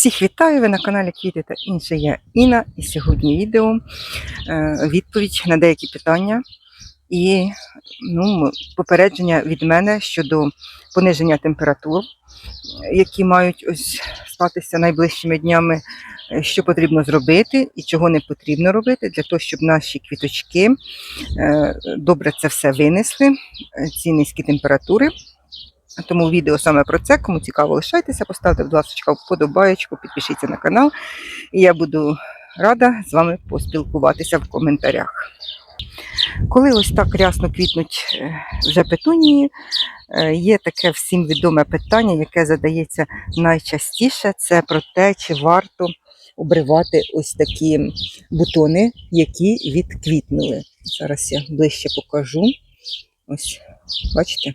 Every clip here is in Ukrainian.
Всіх вітаю! Ви на каналі Квіти та інше. Я Інна. І сьогодні відео е, відповідь на деякі питання і ну, попередження від мене щодо пониження температур, які мають ось статися найближчими днями. е, Що потрібно зробити і чого не потрібно робити для того, щоб наші квіточки е, добре це все винесли, ці низькі температури. Тому відео саме про це. Кому цікаво, лишайтеся, поставте, будь ласка, вподобаєчку, підпишіться на канал. І я буду рада з вами поспілкуватися в коментарях. Коли ось так рясно квітнуть е, вже петунії, е, є таке всім відоме питання, яке задається найчастіше: це про те, чи варто обривати ось такі бутони, які відквітнули. Зараз я ближче покажу. Ось, бачите?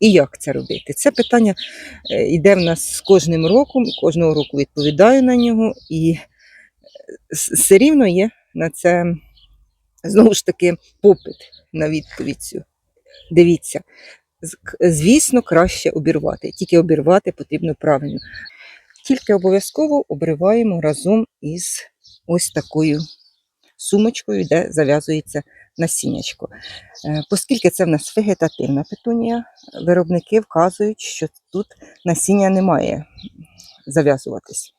І як це робити? Це питання е, йде в нас з кожним роком, кожного року відповідаю на нього, і е, все рівно є на це знову ж таки попит на відповідь. цю. Дивіться, звісно, краще обірвати. Тільки обірвати потрібно правильно. Тільки обов'язково обриваємо разом із ось такою сумочкою, де зав'язується насіннячко. Е, Оскільки це в нас вегетативна петунія, виробники вказують, що тут насіння не має зав'язуватись.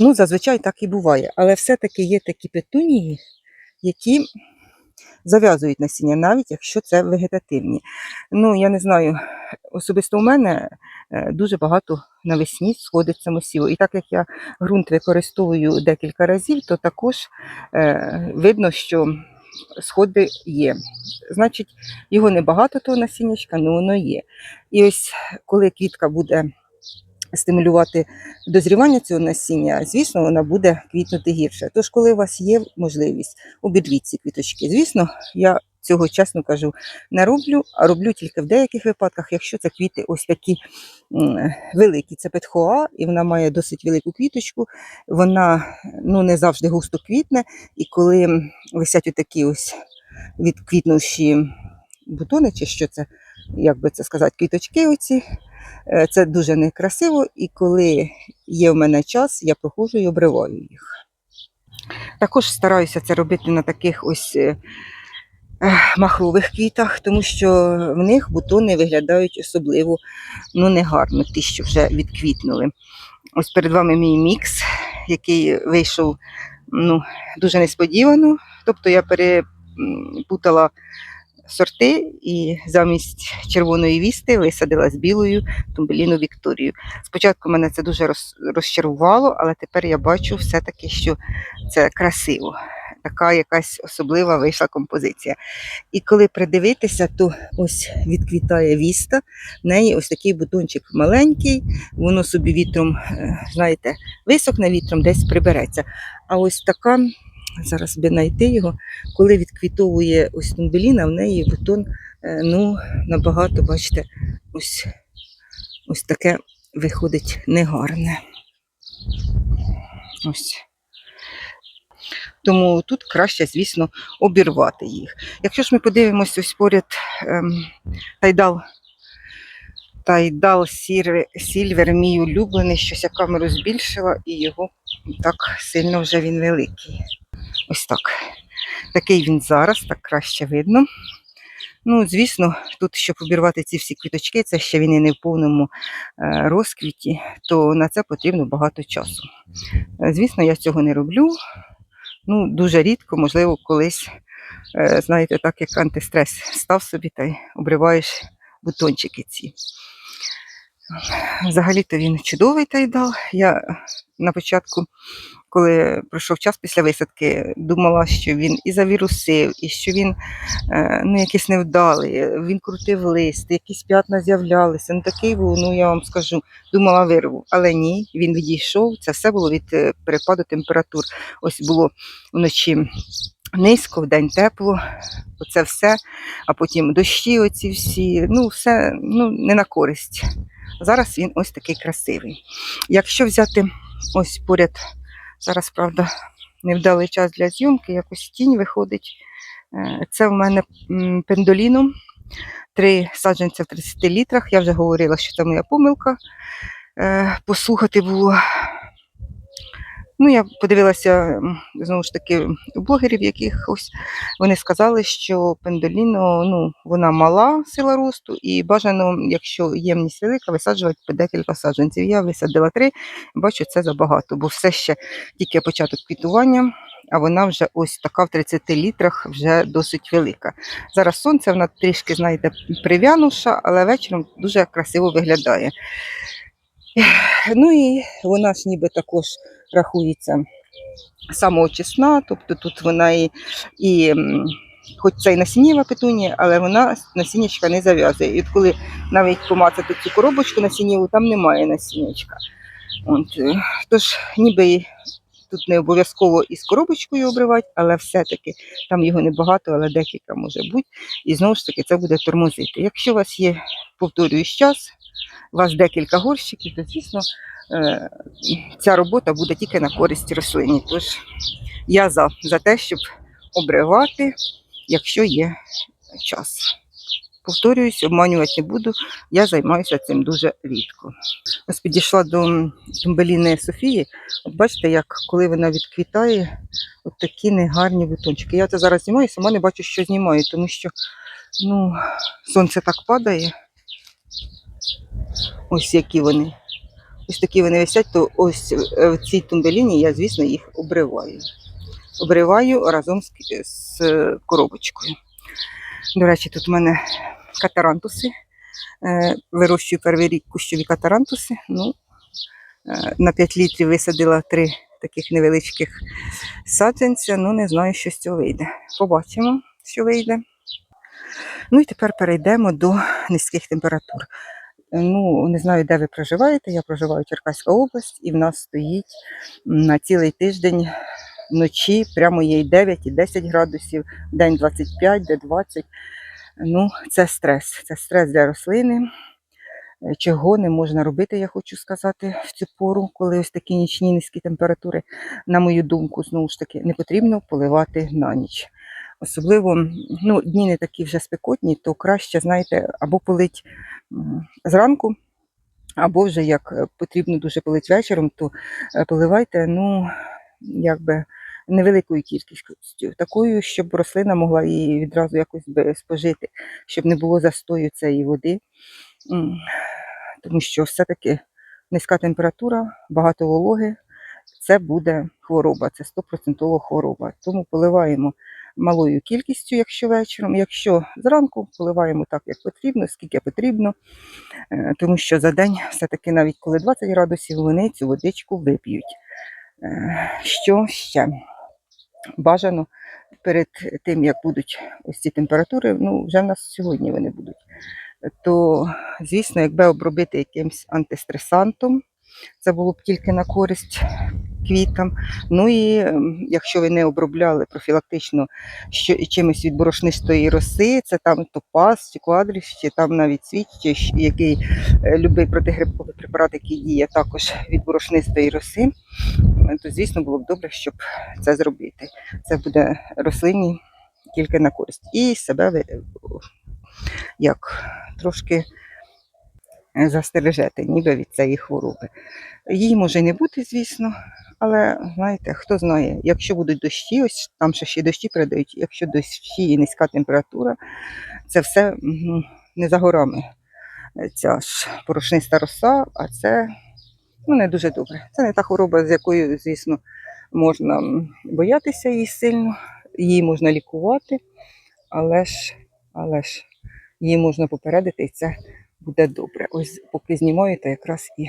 Ну, зазвичай так і буває, але все-таки є такі петунії, які зав'язують насіння, навіть якщо це вегетативні. Ну, я не знаю, особисто у мене е, дуже багато навесні сходить самосіву. І так як я ґрунт використовую декілька разів, то також е, видно, що сходи є. Значить, його небагато, того насіннячка, але воно є. І ось коли квітка буде стимулювати дозрівання цього насіння, звісно, вона буде квітнути гірше. Тож, коли у вас є можливість, обірвіть ці квіточки. Звісно, я цього чесно кажу, не роблю, а роблю тільки в деяких випадках, якщо це квіти ось такі великі. Це петхоа, і вона має досить велику квіточку. Вона ну, не завжди густо квітне, і коли висять отакі ось відквітнувші бутони, чи що це, як би це сказати, квіточки оці. Е, Це дуже некрасиво, і коли є в мене час, я проходжу і обриваю їх. Також стараюся це робити на таких ось е, махрових квітах, тому що в них бутони виглядають особливо ну, негарно, ті, що вже відквітнули. Ось перед вами мій мікс, який вийшов ну, дуже несподівано. Тобто я перепутала сорти і замість червоної вісти висадила з білою тумбеліну Вікторію. Спочатку мене це дуже розчарувало, але тепер я бачу все-таки, що це красиво. Така якась особлива вийшла композиція. І коли придивитися, то ось відквітає віста. В неї ось такий бутончик маленький, воно собі вітром, е, знаєте, висохне вітром, десь прибереться. А ось така, зараз би знайти його, коли відквітовує ось тумбеліна, в неї бутон е, ну, набагато, бачите, ось, ось таке виходить негарне. Ось. Тому тут краще, звісно, обірвати їх. Якщо ж ми подивимося ось поряд ем, тайдал, тайдал сільвер, мій улюблений, щось я камеру збільшила, і його так сильно вже він великий. Ось так. Такий він зараз, так краще видно. Ну, звісно, тут, щоб обірвати ці всі квіточки, це ще він і не в повному е, розквіті, то на це потрібно багато часу. Е, Звісно, я цього не роблю. Ну, дуже рідко, можливо, колись, е, знаєте, так як антистрес став собі та й обриваєш бутончики ці. Взагалі-то він чудовий тайдал. Я на початку, коли пройшов час після висадки, думала, що він і завірусив, і що він е, ну, якийсь невдалий, він крутив лист, якісь п'ятна з'являлися. Ну такий був, ну я вам скажу, думала вирву. Але ні, він відійшов. Це все було від е, перепаду температур. Ось було вночі низько, вдень тепло. Оце все, а потім дощі оці всі, ну все ну, не на користь. Зараз він ось такий красивий. Якщо взяти ось поряд, зараз, правда, невдалий час для зйомки, якось тінь виходить. Е, Це в мене пендоліном. три саджанця в 30 літрах. Я вже говорила, що це моя помилка. Е, Послухати було Ну, я подивилася знову ж таки блогерів якихось. Вони сказали, що пендоліно ну, вона мала сила росту, і бажано, якщо ємність велика, висаджувати по декілька саджанців. Я висадила три, бачу, це забагато, бо все ще тільки початок квітування, а вона вже ось така в 30 літрах вже досить велика. Зараз сонце, вона трішки, знаєте, прив'януша, але вечором дуже красиво виглядає. Ну і вона ж ніби також рахується самоочисна, тобто тут вона і, і хоч це і насіннєва петунія, але вона насіннячка не зав'язує. І от коли навіть помацати цю коробочку насіннєву, там немає насіннячка. От, е, тож ніби тут не обов'язково із коробочкою обривати, але все-таки там його небагато, але декілька може бути. І знову ж таки це буде тормозити. Якщо у вас є, повторюю, час, у вас декілька горщиків, то звісно ця робота буде тільки на користь рослині. Тож я за, за те, щоб обривати, якщо є час. Повторююсь, обманювати не буду, я займаюся цим дуже рідко. Ось підійшла до тумбеліни Софії. От бачите, як коли вона відквітає, от такі негарні бутончики. Я це зараз знімаю, сама не бачу, що знімаю, тому що ну, сонце так падає. Ось які вони. Ось такі вони висять, то ось е, в цій тумбеліні я, звісно, їх обриваю. Обриваю разом з, з е, коробочкою. До речі, тут у мене катарантуси. Е, Вирощую перший рік кущові катарантуси. Ну, на 5 літрів висадила три таких невеличких саджанця. Ну, не знаю, що з цього вийде. Побачимо, що вийде. Ну і тепер перейдемо до низьких температур. Ну, не знаю, де ви проживаєте. Я проживаю Черкаська область, і в нас стоїть на цілий тиждень вночі прямо є і 9, і 10 градусів, день 25, де 20. Ну, це стрес. Це стрес для рослини. Е, Чого не можна робити, я хочу сказати, в цю пору, коли ось такі нічні низькі температури, на мою думку, знову ж таки, не потрібно поливати на ніч. Особливо ну, дні не такі вже спекотні, то краще, знаєте, або полить зранку, або вже як е, потрібно дуже полить вечором, то е, поливайте, ну, якби невеликою кількістю, такою, щоб рослина могла її відразу якось спожити, щоб не було застою цієї води. Тому що все-таки низька температура, багато вологи, це буде хвороба, це 100% хвороба. Тому поливаємо малою кількістю, якщо вечором. Якщо зранку поливаємо так, як потрібно, скільки потрібно, Е, тому що за день, все-таки навіть коли 20 градусів, вони цю водичку вип'ють. Е, Що ще? Бажано перед тим, як будуть ось ці температури, ну вже в нас сьогодні вони будуть, то, звісно, якби обробити якимсь антистресантом, це було б тільки на користь квітам. Ну і ем, якщо ви не обробляли профілактично що, чимось від борошнистої роси, це там топаз чи квадріс, чи там навіть світ, чи який е, любий протигрибковий препарат, який діє також від борошнистої роси, е, то звісно було б добре, щоб це зробити. Це буде рослині тільки на користь. І себе ви як трошки е, застережете, ніби від цієї хвороби. Їй може не бути, звісно, але знаєте, хто знає, якщо будуть дощі, ось там ще ще дощі передають, якщо дощі і низька температура, це все не за горами. Ця ж порошниста роса, а це ну, не дуже добре. Це не та хвороба, з якою, звісно, можна боятися її сильно, її можна лікувати, але ж, але ж її можна попередити, і це буде добре. Ось поки знімаю, то якраз і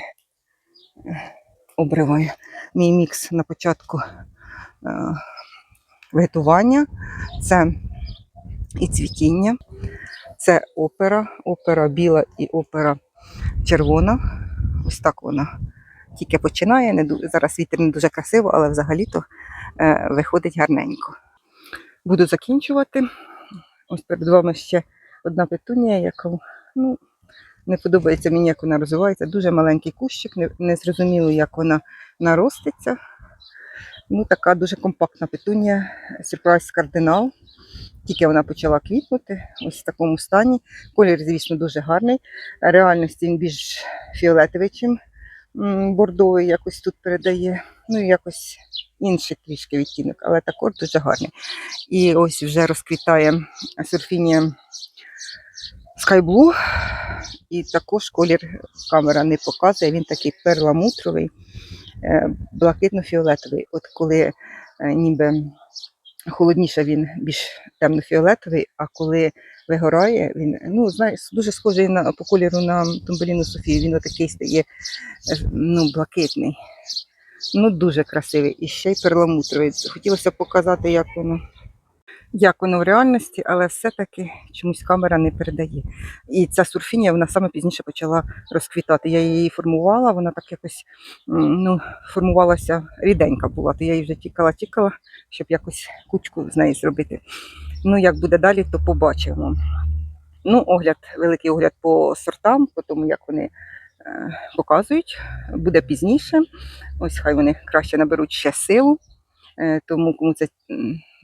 е, обриваю. Мій мікс на початку е, виготування. Це і цвітіння, це опера, опера біла і опера червона. Ось так вона тільки починає. Не ду- зараз вітер не дуже красиво, але взагалі-то е, виходить гарненько. Буду закінчувати. Ось перед вами ще одна петунія, яка ну, не подобається мені, як вона розвивається. Дуже маленький кущик, не, не зрозуміло, як вона нароститься. Ну, така дуже компактна петунія, Surprise кардинал. Тільки вона почала квітнути, ось в такому стані. Колір, звісно, дуже гарний. Реальності він більш фіолетовий, чим бордовий якось тут передає. Ну, і якось інший трішки відтінок, але також дуже гарний. І ось вже розквітає сурфінія Sky І також колір камера не показує, він такий перламутровий, е, блакитно-фіолетовий. От коли е, ніби холодніше, він більш темно-фіолетовий, а коли вигорає, він ну, знаєш, дуже схожий на, по кольору на Тумбеліну Софію. Він отакий стає е, ну, блакитний. Ну, дуже красивий. І ще й перламутровий. Хотілося показати, як воно. Як воно в реальності, але все-таки чомусь камера не передає. І ця сурфінія вона саме пізніше почала розквітати. Я її формувала, вона так якось ну, формувалася ріденька була, то я її вже тікала-тікала, щоб якось кучку з неї зробити. Ну, як буде далі, то побачимо. Ну, огляд, великий огляд по сортам, по тому, як вони е, показують, буде пізніше. Ось хай вони краще наберуть ще силу. Е, Тому кому це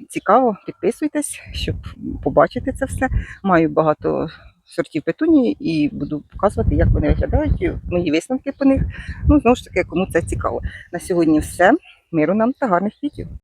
цікаво, підписуйтесь, щоб побачити це все. Маю багато сортів петунії і буду показувати, як вони виглядають, мої висновки по них. Ну, знову ж таки, кому це цікаво. На сьогодні все. Миру нам та гарних квітів.